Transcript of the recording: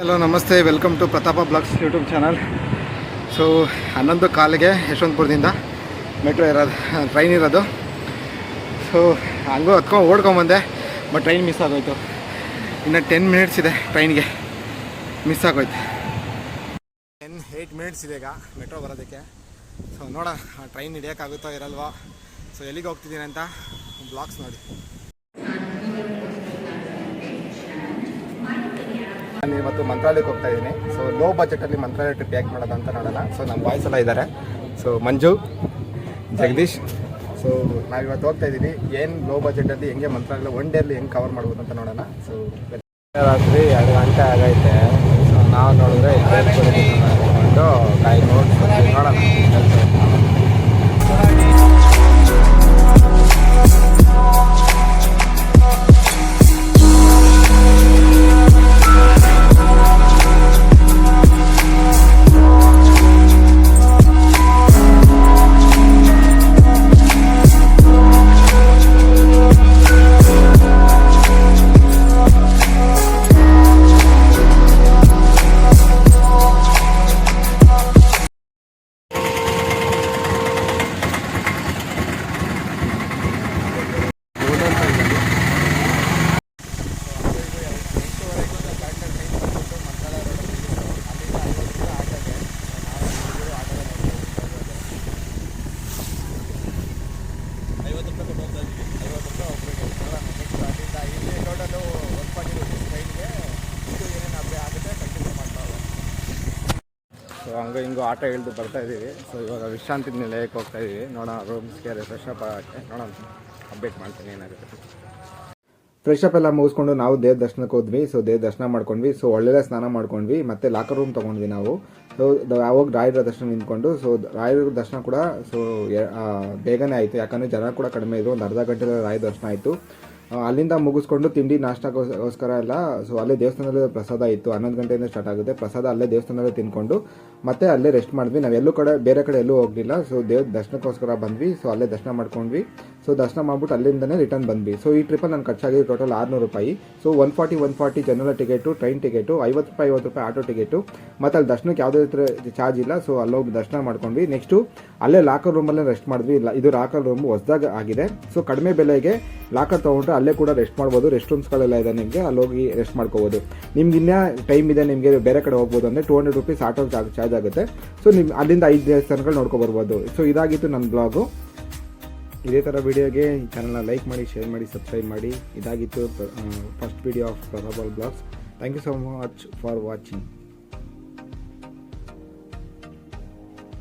Hello ನಮಸ್ತೆ. Welcome to Pratapa vlogs YouTube channel so ಹನ್ನೊಂದು ಕಾಲಿಗೆ ಯಶವಂತಪುರದಿಂದ ಮೆಟ್ರೋ ಇರೋದು ಟ್ರೈನ್ ಇರೋದು. ಸೊ ಹಂಗೂ ಹತ್ಕೊಂಡು ಓಡ್ಕೊಂಬಂದೆ ಬಟ್ ಟ್ರೈನ್ ಮಿಸ್ ಆಗೋಯ್ತು. ಇನ್ನು ಟೆನ್ ಮಿನಿಟ್ಸ್ ಇದೆ ಟ್ರೈನ್ಗೆ ಮಿಸ್ ಆಗೋಯ್ತು. ಟೆನ್ ಏಯ್ಟ್ ಮಿನಿಟ್ಸ್ ಇದೆ ಈಗ ಮೆಟ್ರೋ ಬರೋದಕ್ಕೆ. ಸೊ ನೋಡೋಣ, ಆ ಟ್ರೈನ್ ಹಿಡಿಯೋಕ್ಕಾಗುತ್ತೋ ಇರಲ್ವೋ. ಸೊ ಎಲ್ಲಿಗೆ ಹೋಗ್ತಿದ್ದೀನಿ ಅಂತ ಬ್ಲಾಗ್ಸ್ ನೋಡಿ. ಇವತ್ತು ಮಂತ್ರಾಲಯಕ್ಕೆ ಹೋಗ್ತಾ ಇದ್ದೀನಿ. ಸೊ ಲೋ ಬಜೆಟಲ್ಲಿ ಮಂತ್ರಾಲಯ ಟ್ರಿಪ್ ಹೇಗೆ ಮಾಡೋದು ಅಂತ ನೋಡೋಣ. ಸೊ ನಮ್ಮ ಬಾಯ್ಸ್ ಎಲ್ಲ ಇದ್ದಾರೆ ಸೊ ಮಂಜು, ಜಗದೀಶ್ ಸೊ ನಾವಿವತ್ತು ಹೋಗ್ತಾ ಇದ್ದೀನಿ ಏನು ಲೋ ಬಜೆಟಲ್ಲಿ ಹೆಂಗೆ ಮಂತ್ರಾಲಯ ಒನ್ ಡೇಲಿ ಹೆಂಗೆ ಕವರ್ ಮಾಡ್ಬೋದು ಅಂತ ನೋಡೋಣ. ಸೊ ರಾತ್ರಿ ಎರಡು ಗಂಟೆ ಆಗೈತೆ. ಸೊ ನಾವು ನೋಡಿದ್ರೆ ಕಾಯಿ ನೋಡಿ ನೋಡೋಣ. ಹಂಗೆ ಹಿಂಗೂ ಆಟ ಇಳಿದು ಬರ್ತಾ ಇದ್ದೀವಿ. ಸೊ ಇವಾಗ ವಿಶ್ರಾಂತಿ ನಿಲಯಕ್ಕೆ ಹೋಗ್ತಾ ಇದ್ದೀವಿ. ನೋಡೋಣ ರೂಮ್ಸ್ಗೆ ಫ್ರೆಶ್ ಅಪ್ ಆಗೋಕ್ಕೆ. ನೋಡೋಣ ಅಪ್ಡೇಟ್ ಮಾಡ್ತೀನಿ, ಏನಾಗುತ್ತೆ. ಫ್ರೆಶ್ ಅಪ್ ಎಲ್ಲ ಮುಗಿಸ್ಕೊಂಡು ನಾವು ದೇವ್ರ ದರ್ಶನಕ್ಕೆ ಹೋದ್ವಿ. ಸೊ ದೇವ್ರ ದರ್ಶನ ಮಾಡ್ಕೊಂಡ್ವಿ. ಸೊ ಒಳ್ಳೆಯ ಸ್ನಾನ ಮಾಡ್ಕೊಂಡ್ವಿ. ಮತ್ತೆ ಲಾಕರ್ ರೂಮ್ ತೊಗೊಂಡ್ವಿ ನಾವು. ಸೊ ಯಾವಾಗ ರಾಯರ ದರ್ಶನ ನಿಂತ್ಕೊಂಡು ಸೊ ರಾಯರ ದರ್ಶನ ಕೂಡ ಸೊ ಬೇಗನೆ ಆಯಿತು. ಯಾಕಂದರೆ ಜನ ಕೂಡ ಕಡಿಮೆ ಇದ್ರು. ಒಂದು ಅರ್ಧ ಗಂಟೆ ರಾಯರ ದರ್ಶನ ಆಯಿತು. ಅಲ್ಲಿಂದ ಮುಗಿಸ್ಕೊಂಡು ತಿಂಡಿ ನಾಷ್ಟಕ್ಕೋಸ್ಕರ ಎಲ್ಲ ಸೊ ಅಲ್ಲೇ ದೇವಸ್ಥಾನದಲ್ಲಿ ಪ್ರಸಾದ ಇತ್ತು. ಹನ್ನೊಂದು ಗಂಟೆಯಿಂದ ಸ್ಟಾರ್ಟ್ ಆಗುತ್ತೆ. ಪ್ರಸಾದ ಅಲ್ಲೇ ದೇವಸ್ಥಾನದಲ್ಲೇ ತಿನ್ಕೊಂಡು ಮತ್ತೆ ಅಲ್ಲೇ ರೆಸ್ಟ್ ಮಾಡಿದ್ವಿ. ನಾವು ಎಲ್ಲೂ ಕಡೆ, ಬೇರೆ ಕಡೆ ಎಲ್ಲೂ ಹೋಗಲಿಲ್ಲ. ಸೊ ದೇವ್, ದರ್ಶನಕ್ಕೋಸ್ಕರ ಬಂದ್ವಿ. ಸೊ ಅಲ್ಲೇ ದರ್ಶನ ಮಾಡ್ಕೊಂಡ್ವಿ. ಸೊ ದರ್ಶನ ಮಾಡ್ಬಿಟ್ಟು ಅಲ್ಲಿಂದನೇ ರಿಟರ್ನ್ ಬಂದ್ವಿ. ಸೊ ಈ ಟ್ರಿಪ್ಪಲ್ಲಿ ನಾನು ಖರ್ಚಾಗಿದ್ದು ಟೋಟಲ್ ಆರುನೂರು ರೂಪಾಯಿ. So one forty one forty general ticket train ticket ಐವತ್ತು ರೂಪಾಯಿ ಐವತ್ತು ರೂಪಾಯಿ ಆಟೋ ಟಿಕೆಟು ಮತ್ತು ಅಲ್ಲಿ ದರ್ಶನಕ್ಕೆ ಯಾವುದೇ ರೀತಿ ಚಾರ್ಜ್ ಇಲ್ಲ. ಸೊ ಅಲ್ಲೋಗಿ ದರ್ಶನ ಮಾಡ್ಕೊಂಡ್ವಿ. ನೆಕ್ಸ್ಟು ಅಲ್ಲೇ ಲಾಕರ್ ರೂಮಲ್ಲೇ ರೆಸ್ಟ್ ಮಾಡಿದ್ವಿ. ಇಲ್ಲ, ಇದು ಲಾಕರ್ ರೂಮ್ ಹೊಸದಾಗ ಆಗಿದೆ. ಸೊ ಕಡಿಮೆ ಬೆಲೆಗೆ ಲಾಕರ್ ತೊಗೊಂಡ್ರೆ ಅಲ್ಲೇ ಕೂಡ ರೆಸ್ಟ್ ಮಾಡ್ಬೋದು. ರೆಸ್ಟ್ ರೂಮ್ಸ್ಗಳೆಲ್ಲ ಇದೆ ನಿಮಗೆ, ಅಲ್ಲೋಗಿ ರೆಸ್ಟ್ ಮಾಡ್ಕೋಬೋದು. ನಿಮ್ಗೆ ಇನ್ನೂ ಟೈಮ್ ಇದೆ, ನಿಮಗೆ ಬೇರೆ ಕಡೆ ಹೋಗ್ಬೋದು ಅಂದರೆ two hundred rupees auto charge ಆಗುತ್ತೆ. ಸೊ ನಿಮ್ಮ ಅಲ್ಲಿಂದ ಐದು ದೇವಸ್ಥಾನಗಳು ನೋಡ್ಕೊ ಬರ್ಬೋದು. ಸೊ ಇದಾಗಿತ್ತು ನನ್ನ ಬ್ಲಾಗು ಇದೇ ಥರ ವಿಡಿಯೋಗೆ ಚಾನಲ್ನ ಲೈಕ್ ಮಾಡಿ ಶೇರ್ ಮಾಡಿ ಸಬ್ಸ್ಕ್ರೈಬ್ ಮಾಡಿ. ಇದಾಗಿತ್ತು first video of Prabhabal vlogs thank you so much for watching